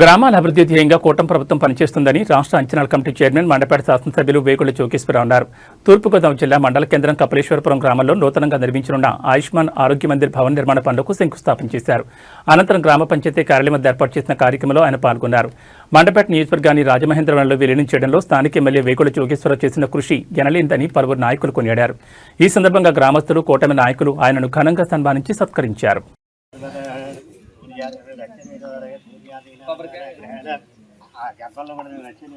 గ్రామాల అభివృద్ధి ధ్యేయంగా కూటమి ప్రభుత్వం పనిచేస్తుందని రాష్ట్ర అంచనాల కమిటీ చైర్మన్ మండపేట శాసనసభ్యులు వేగుళ్ళ చౌకేశ్వరరావు అన్నారు. తూర్పుగోదావరి జిల్లా మండల కేంద్రం కపిలేశ్వరపురం గ్రామంలో నూతనంగా నిర్మించనున్న ఆయుష్మాన్ ఆరోగ్య మందిర్ భవన నిర్మాణ పనులకు శంకుస్థాపన చేశారు. అనంతరం గ్రామ పంచాయతీ కార్యాలయం వద్ద ఏర్పాటు చేసిన కార్యక్రమంలో ఆయన పాల్గొన్నారు. మండపేట నియోజకవర్గాన్ని రాజమహేంద్రవరంలో విలీనం చేయడంలో స్థానిక ఎమ్మెల్యే వేగుళ్ళ చౌకేశ్వరరావు చేసిన కృషి గెనలేందని పలువురు నాయకులు కొనియాడారు. ఈ సందర్భంగా గ్రామస్తులు కూటమి నాయకులు ఆయనను ఘనంగా సన్మానించి సత్కరించారు. ఆ గర్భంలో కూడా నచ్చింది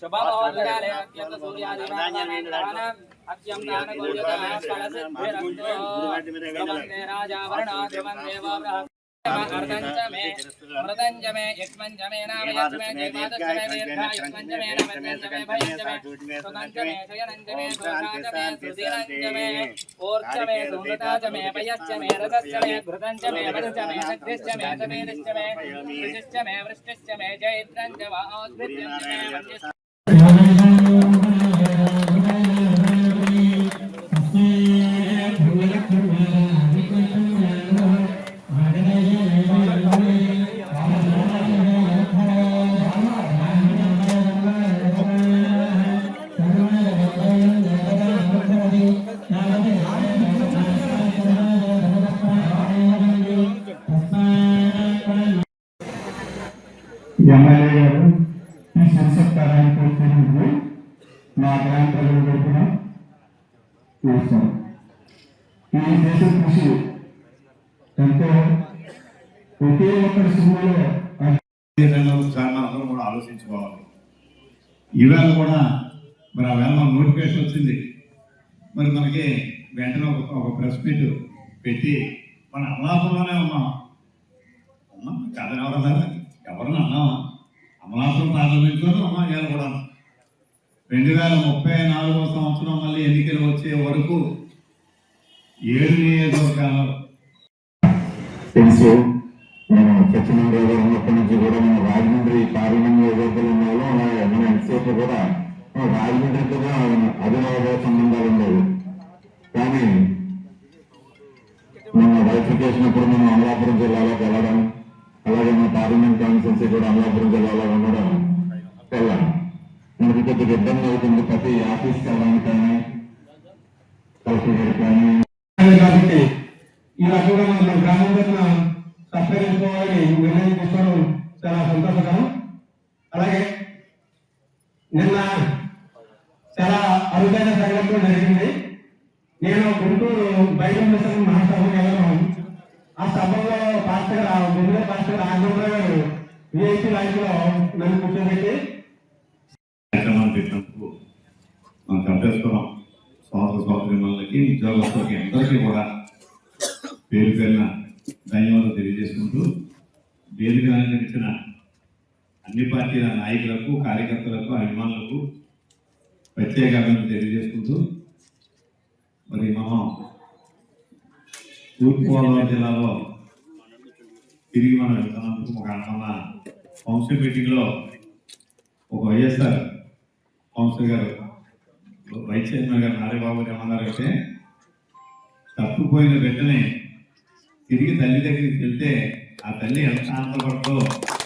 ಶಬಾಬ್ ಅವರ ಮೇಲೆ ಅತ್ಯಂತ ఎమ్మెల్యే గారు ఈ సంసత్కారాన్ని కోరుతున్నందుకు మా గ్రామ ప్రజల తరఫున చేస్తాం. ఈ దేశం కృషి ఎంతో ఒకే ఒక్కరి సినిమాలో ఒకసారి మనందరం కూడా ఆలోచించుకోవాలి. ఈవేళ కూడా మరి ఆ వేళ నోటిఫికేషన్ వచ్చింది. మరి మనకి వెంటనే ఒక ఒక ప్రెస్ మీట్ పెట్టి మన అమలాపురంలోనే ఉన్నాం. ఉన్నాం కాదని ఎవరన్నారు ఎవరిని అన్నామా అమలాపురం పార్లమెంట్లోనూ అమ్మాయిలు కూడా. రెండు వేల ముప్పై నాలుగో సంవత్సరం మళ్ళీ ఎన్నికలు వచ్చే వరకు ఏడు నియోజకవర్గాలు. తెలుసు నేను సత్యనారాయణ గారు ఉన్నప్పటి నుంచి కూడా మన రాజమండ్రి పార్లమెంట్ నియోజకవర్గాలు ఉన్నాయో మన ఎంతసేపు కూడా మన రాజమండ్రితో అభినవ సంబంధాలు ఉండేవి. కానీ మన వైఫికేషన్ చేసినప్పుడు మనం అమలాపురం జిల్లాలోకి వెళ్ళడం అలాగే మా పార్లమెంట్ కాన్స్టిట్యూన్సీ కూడా అమలాపురం జిల్లాలో ఉండడం వెళ్ళాం మనకి కొద్దిగా ఇబ్బంది అవుతుంది. ప్రతి ఆఫీస్ వెళ్ళడానికి కానీ కలెక్టర్ కానీ కాబట్టి ఈ రకంగా మన గ్రామం పట్ల సత్కరించుకోవాలని నిర్ణయం తీసుకోవడం చాలా సంతోషకరం అలాగే నిన్న చాలా అరుదైన సంఘటన జరిగింది. నేను గుంటూరు బయట మహాసభకు వెళ్ళడం ఆ సభలో పాస్టర్ గారు గుండె పాస్టర్ రాఘవేంద్ర గారు విఐపి లైన్లో నన్ను కూర్చోబెట్టి. కార్యక్రమాన్ని పెట్టినందుకు మన కట్టేశ్వరం స్వాతంత్ర స్వాతంత్ర్యాలకి ఉద్యోగస్తులకి అందరికీ కూడా పేరు పేరున ధన్యవాదాలు తెలియజేసుకుంటూ వేదిక అలంకరించిన అన్ని పార్టీల నాయకులకు కార్యకర్తలకు అభిమానులకు ప్రత్యేక అభినందనలు తెలియజేసుకుంటూ మరి మనం తూర్పుగోదావరి జిల్లాలో తిరిగి మనం వెళ్తున్నందుకు ఒక మన కౌన్సిల్ మీటింగ్లో ఒక వైఎస్ఆర్ కౌన్సిల్ గారు వైస్ చైర్మన్ గారు నారాయణబాబు గారు ఏమన్నారంటే తప్పిపోయిన బిడ్డని తిరిగి తల్లి దగ్గరికి వెళ్తే ఆ తల్లి ఎంత ఆనందపడుతుందో